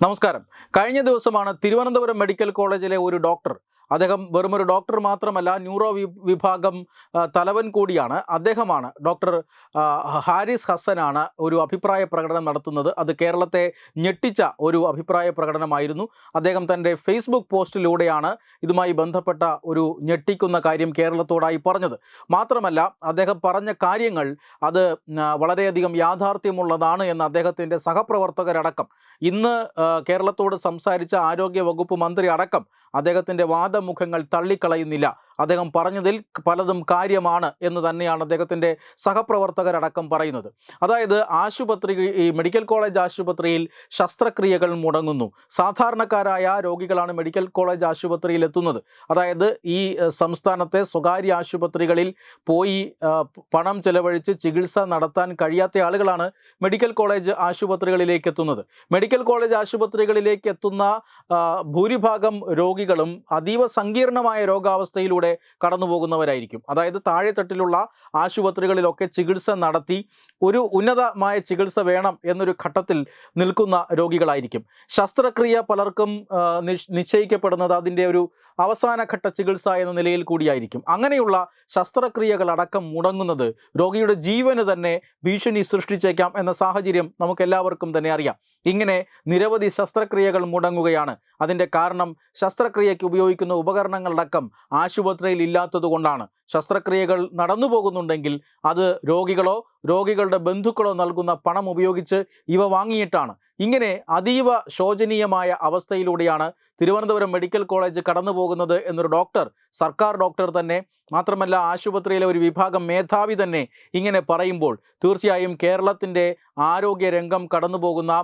നമസ്കാരം. കഴിഞ്ഞ ദിവസമാണ് തിരുവനന്തപുരം മെഡിക്കൽ കോളേജിലെ ഒരു ഡോക്ടർ അദ്ദേഹം വെറുമൊരു ഡോക്ടർ മാത്രമല്ല ന്യൂറോ വിഭാഗം തലവൻ കൂടിയാണ്. അദ്ദേഹമാണ് ഡോക്ടർ ഹാരിസ് ഹസനാണ് ഒരു അഭിപ്രായ പ്രകടനം നടത്തുന്നത്. അത് കേരളത്തെ ഞെട്ടിച്ച ഒരു അഭിപ്രായ പ്രകടനമായിരുന്നു. അദ്ദേഹം തന്റെ ഫേസ്ബുക്ക് പോസ്റ്റിലൂടെയാണ് ഇതുമായി ബന്ധപ്പെട്ട ഒരു ഞെട്ടിക്കുന്ന കാര്യം കേരളത്തോടായി പറഞ്ഞത്. മാത്രമല്ല അദ്ദേഹം പറഞ്ഞ കാര്യങ്ങൾ അത് വളരെയധികം യാഥാർത്ഥ്യമുള്ളതാണ് എന്ന് അദ്ദേഹത്തിന്റെ സഹപ്രവർത്തകരടക്കം ഇന്ന് കേരളത്തോട് സംസാരിച്ച ആരോഗ്യ വകുപ്പ് മന്ത്രി അടക്കം അദ്ദേഹത്തിന്റെ വാദമുഖങ്ങൾ തള്ളിക്കളയുന്നില്ല. അദ്ദേഹം പറഞ്ഞതിൽ പലതും കാര്യമാണ് എന്ന് തന്നെയാണ് അദ്ദേഹത്തിന്റെ സഹപ്രവർത്തകരടക്കം പറയുന്നത്. അതായത് ആശുപത്രി ഈ മെഡിക്കൽ കോളേജ് ആശുപത്രിയിൽ ശസ്ത്രക്രിയകൾ മുടങ്ങുന്നു. സാധാരണക്കാരായ രോഗികളാണ് മെഡിക്കൽ കോളേജ് ആശുപത്രിയിൽ എത്തുന്നത്. അതായത് ഈ സംസ്ഥാനത്തെ സ്വകാര്യ ആശുപത്രികളിൽ പോയി പണം ചെലവഴിച്ച് ചികിത്സ നടത്താൻ കഴിയാത്ത ആളുകളാണ് മെഡിക്കൽ കോളേജ് ആശുപത്രികളിലേക്ക് എത്തുന്നത്. മെഡിക്കൽ കോളേജ് ആശുപത്രികളിലേക്ക് എത്തുന്ന ഭൂരിഭാഗം രോഗികളും അതീവ സങ്കീർണമായ രോഗാവസ്ഥയിലൂടെ കടന്നു പോകുന്നവരായിരിക്കും അതായത് താഴെത്തട്ടിലുള്ള ആശുപത്രികളിലൊക്കെ ചികിത്സ നടത്തി ഒരു ഉന്നതമായ ചികിത്സ വേണം എന്നൊരു ഘട്ടത്തിൽ നിൽക്കുന്ന രോഗികളായിരിക്കും. ശസ്ത്രക്രിയ പലർക്കും നിശ്ചയിക്കപ്പെടുന്നത് അതിന്റെ ഒരു അവസാനഘട്ട ചികിത്സ എന്ന നിലയിൽ കൂടിയായിരിക്കും. അങ്ങനെയുള്ള ശസ്ത്രക്രിയകൾ അടക്കം മുടങ്ങുന്നത് രോഗിയുടെ ജീവന് തന്നെ ഭീഷണി സൃഷ്ടിച്ചേക്കാം എന്ന സാഹചര്യം നമുക്കെല്ലാവർക്കും തന്നെ അറിയാം. ഇങ്ങനെ നിരവധി ശസ്ത്രക്രിയകൾ മുടങ്ങുകയാണ്. അതിന്റെ കാരണം ശസ്ത്രക്രിയയ്ക്ക് ഉപയോഗിക്കുന്ന ഉപകരണങ്ങളടക്കം ആശുപത്രിയിൽ ഇല്ലാത്തതുകൊണ്ടാണ് ശസ്ത്രക്രിയകൾ നടന്നു പോകുന്നുണ്ടെങ്കിൽ അത് രോഗികളോ രോഗികളുടെ ബന്ധുക്കളോ നൽകുന്ന പണം ഉപയോഗിച്ച് ഇവ വാങ്ങിയിട്ടാണ്. ഇങ്ങനെ അതീവ ശോചനീയമായ അവസ്ഥയിലൂടെയാണ് തിരുവനന്തപുരം മെഡിക്കൽ കോളേജ് കടന്നു പോകുന്നത് എന്നൊരു ഡോക്ടർ സർക്കാർ ഡോക്ടർ തന്നെ മാത്രമല്ല ആശുപത്രിയിലെ ഒരു വിഭാഗം മേധാവി തന്നെ ഇങ്ങനെ പറയുമ്പോൾ തീർച്ചയായും കേരളത്തിന്റെ ആരോഗ്യ രംഗം കടന്നു പോകുന്ന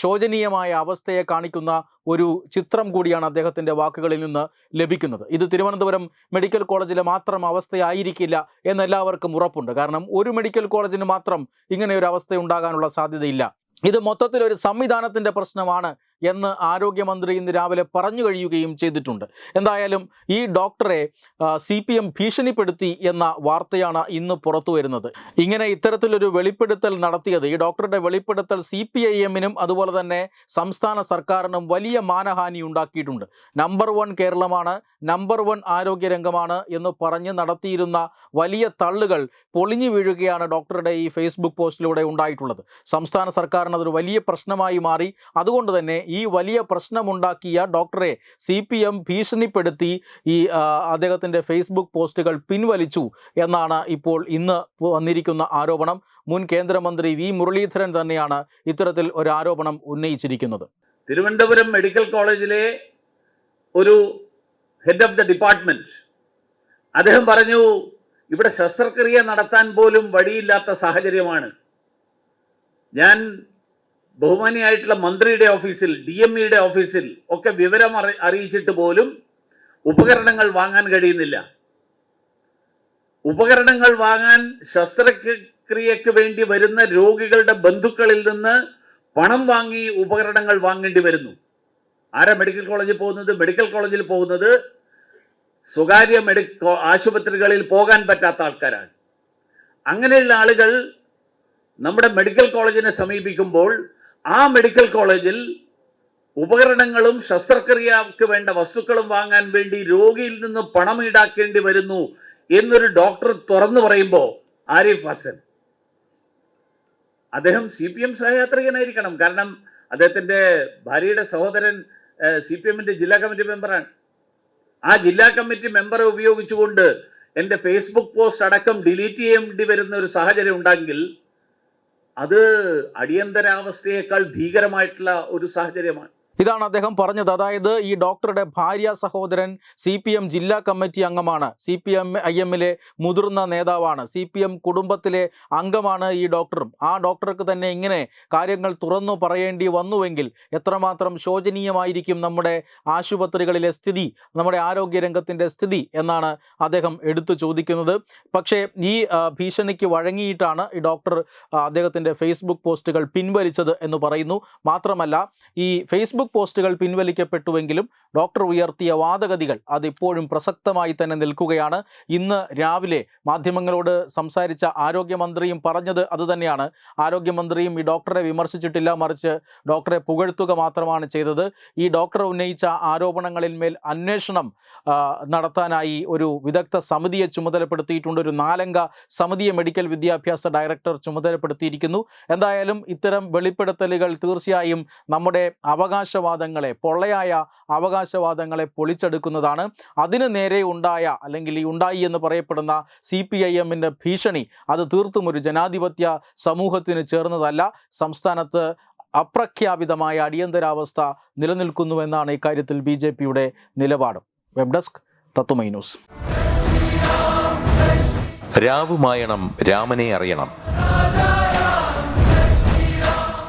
ശോചനീയമായ അവസ്ഥയെ കാണിക്കുന്ന ഒരു ചിത്രം കൂടിയാണ് അദ്ദേഹത്തിന്റെ വാക്കുകളിൽ നിന്ന് ലഭിക്കുന്നത്. ഇത് തിരുവനന്തപുരം മെഡിക്കൽ കോളേജിലെ മാത്രം അവസ്ഥയായിരിക്കില്ല എന്നെല്ലാവർക്കും ഉറപ്പുണ്ട്. കാരണം ഒരു മെഡിക്കൽ കോളേജിന് മാത്രം ഇങ്ങനെ ഒരു അവസ്ഥ ഉണ്ടാകാനുള്ള സാധ്യതയില്ല. ഇത് മൊത്തത്തിൽ ഒരു സംവിധാനത്തിന്റെ പ്രശ്നമാണ്. എന്ന് ആരോഗ്യമന്ത്രി ഇന്ന് രാവിലെ പറഞ്ഞു കഴിയുകയും ചെയ്തിട്ടുണ്ട്. എന്തായാലും ഈ ഡോക്ടറെ സി പി എം ഭീഷണിപ്പെടുത്തി എന്ന വാർത്തയാണ് ഇന്ന് പുറത്തു വരുന്നത്. ഇങ്ങനെ ഇത്തരത്തിലൊരു വെളിപ്പെടുത്തൽ നടത്തിയത് ഈ ഡോക്ടറുടെ വെളിപ്പെടുത്തൽ സി പി ഐ എമ്മിനും അതുപോലെ തന്നെ സംസ്ഥാന സർക്കാരിനും വലിയ മാനഹാനി ഉണ്ടാക്കിയിട്ടുണ്ട്. നമ്പർ വൺ കേരളമാണ് നമ്പർ വൺ ആരോഗ്യരംഗമാണ് എന്ന് പറഞ്ഞ് നടത്തിയിരുന്ന വലിയ തള്ളുകൾ പൊളിഞ്ഞു വീഴുകയാണ് ഡോക്ടറുടെ ഈ ഫേസ്ബുക്ക് പോസ്റ്റിലൂടെ ഉണ്ടായിട്ടുള്ളത്. സംസ്ഥാന സർക്കാരിന് അതൊരു വലിയ പ്രശ്നമായി മാറി. അതുകൊണ്ട് തന്നെ ഈ വലിയ പ്രശ്നമുണ്ടാക്കിയ ഡോക്ടറെ സി പി എം ഭീഷണിപ്പെടുത്തി ഈ അദ്ദേഹത്തിന്റെ ഫേസ്ബുക്ക് പോസ്റ്റുകൾ പിൻവലിച്ചു എന്നാണ് ഇപ്പോൾ ഇന്ന് വന്നിരിക്കുന്ന ആരോപണം. മുൻ കേന്ദ്രമന്ത്രി വി. മുരളീധരൻ തന്നെയാണ് ഇത്തരത്തിൽ ഒരു ആരോപണം ഉന്നയിച്ചിരിക്കുന്നത്. തിരുവനന്തപുരം മെഡിക്കൽ കോളേജിലെ ഒരു ഹെഡ് ഓഫ് ദ ഡിപ്പാർട്ട്മെന്റ് അദ്ദേഹം പറഞ്ഞു ഇവിടെ ശസ്ത്രക്രിയ നടത്താൻ പോലും വഴിയില്ലാത്ത സാഹചര്യമാണ്. ഞാൻ ബഹുമാനിയായിട്ടുള്ള മന്ത്രിയുടെ ഓഫീസിൽ ഡി എം ഇയുടെ ഓഫീസിൽ ഒക്കെ വിവരം അറി- അറിയിച്ചിട്ട് പോലും ഉപകരണങ്ങൾ വാങ്ങാൻ കഴിയുന്നില്ല. ഉപകരണങ്ങൾ വാങ്ങാൻ ശസ്ത്രക്രിയക്ക് വേണ്ടി വരുന്ന രോഗികളുടെ ബന്ധുക്കളിൽ നിന്ന് പണം വാങ്ങി ഉപകരണങ്ങൾ വാങ്ങേണ്ടി വരുന്നു. ആരാ മെഡിക്കൽ കോളേജിൽ പോകുന്നത്? മെഡിക്കൽ കോളേജിൽ പോകുന്നത് സ്വകാര്യ മെഡി ആശുപത്രികളിൽ പോകാൻ പറ്റാത്ത ആൾക്കാരാണ്. അങ്ങനെയുള്ള ആളുകൾ നമ്മുടെ മെഡിക്കൽ കോളേജിനെ സമീപിക്കുമ്പോൾ ആ മെഡിക്കൽ കോളേജിൽ ഉപകരണങ്ങളും ശസ്ത്രക്രിയക്ക് വേണ്ട വസ്തുക്കളും വാങ്ങാൻ വേണ്ടി രോഗിയിൽ നിന്ന് പണം ഈടാക്കേണ്ടി വരുന്നു എന്നൊരു ഡോക്ടർ തുറന്നു പറയുമ്പോൾ ആരിഫ് ഹസൻ. അദ്ദേഹം സി പി എം സഹയാത്രികനായിരിക്കണം. കാരണം അദ്ദേഹത്തിന്റെ ഭാര്യയുടെ സഹോദരൻ സി പി എമ്മിന്റെ ജില്ലാ കമ്മിറ്റി മെമ്പറാണ്. ആ ജില്ലാ കമ്മിറ്റി മെമ്പറെ ഉപയോഗിച്ചുകൊണ്ട് എന്റെ ഫേസ്ബുക്ക് പോസ്റ്റ് അടക്കം ഡിലീറ്റ് ചെയ്യേണ്ടി വരുന്ന ഒരു സാഹചര്യം ഉണ്ടെങ്കിൽ അത് അടിയന്തരാവസ്ഥയേക്കാൾ ഭീകരമായിട്ടുള്ള ഒരു സാഹചര്യമാണ്. ഇതാണ് അദ്ദേഹം പറഞ്ഞത്. അതായത് ഈ ഡോക്ടറുടെ ഭാര്യ സഹോദരൻ സി പി എം ജില്ലാ കമ്മിറ്റി അംഗമാണ്. സി പി എം ഐ എമ്മിലെ മുതിർന്ന നേതാവാണ്. സി പി എം കുടുംബത്തിലെ അംഗമാണ് ഈ ഡോക്ടറും. ആ ഡോക്ടർക്ക് തന്നെ ഇങ്ങനെ കാര്യങ്ങൾ തുറന്നു പറയേണ്ടി വന്നുവെങ്കിൽ എത്രമാത്രം ശോചനീയമായിരിക്കും നമ്മുടെ ആശുപത്രികളിലെ സ്ഥിതി നമ്മുടെ ആരോഗ്യരംഗത്തിന്റെ സ്ഥിതി എന്നാണ് അദ്ദേഹം എടുത്തു ചോദിക്കുന്നത്. പക്ഷേ ഈ ഭീഷണിക്ക് വഴങ്ങിയിട്ടാണ് ഈ ഡോക്ടർ അദ്ദേഹത്തിന്റെ ഫേസ്ബുക്ക് പോസ്റ്റുകൾ പിൻവലിച്ചത് എന്ന് പറയുന്നു. മാത്രമല്ല ഈ ഫേസ്ബുക്ക് ഫേസ്ബുക്ക് പോസ്റ്റുകൾ പിൻവലിക്കപ്പെട്ടുവെങ്കിലും ഡോക്ടർ ഉയർത്തിയ വാദഗതികൾ അതിപ്പോഴും പ്രസക്തമായി തന്നെ നിൽക്കുകയാണ്. ഇന്ന് രാവിലെ മാധ്യമങ്ങളോട് സംസാരിച്ച ആരോഗ്യമന്ത്രിയും പറഞ്ഞത് അതുതന്നെയാണ്. ആരോഗ്യമന്ത്രിയും ഈ ഡോക്ടറെ വിമർശിച്ചിട്ടില്ല മറിച്ച് ഡോക്ടറെ പുകഴ്ത്തുക മാത്രമാണ് ചെയ്തത്. ഈ ഡോക്ടർ ഉന്നയിച്ച ആരോപണങ്ങളിന്മേൽ അന്വേഷണം നടത്താനായി ഒരു വിദഗ്ധ സമിതിയെ ചുമതലപ്പെടുത്തിയിട്ടുണ്ട്. ഒരു നാലംഗ സമിതിയെ മെഡിക്കൽ വിദ്യാഭ്യാസ ഡയറക്ടർ ചുമതലപ്പെടുത്തിയിരിക്കുന്നു. എന്തായാലും ഇത്തരം വെളിപ്പെടുത്തലുകൾ തീർച്ചയായും നമ്മുടെ അവകാശവാദങ്ങളെ പൊള്ളയായ അവകാശവാദങ്ങളെ പൊളിച്ചെടുക്കുന്നതാണ്. അതിന് നേരെ ഉണ്ടായ അല്ലെങ്കിൽ ഈ ഉണ്ടായി എന്ന് പറയപ്പെടുന്ന സി പി ഐ എമ്മിന്റെ ഭീഷണി അത് തീർത്തും ഒരു ജനാധിപത്യ സമൂഹത്തിന് ചേർന്നതല്ല. സംസ്ഥാനത്ത് അപ്രഖ്യാപിതമായ അടിയന്തരാവസ്ഥ നിലനിൽക്കുന്നുവെന്നാണ് ഇക്കാര്യത്തിൽ ബി ജെ പിയുടെ നിലപാട്. Web desk Tattvamayi news. രാവുമായണം രാമനെ അറിയണം.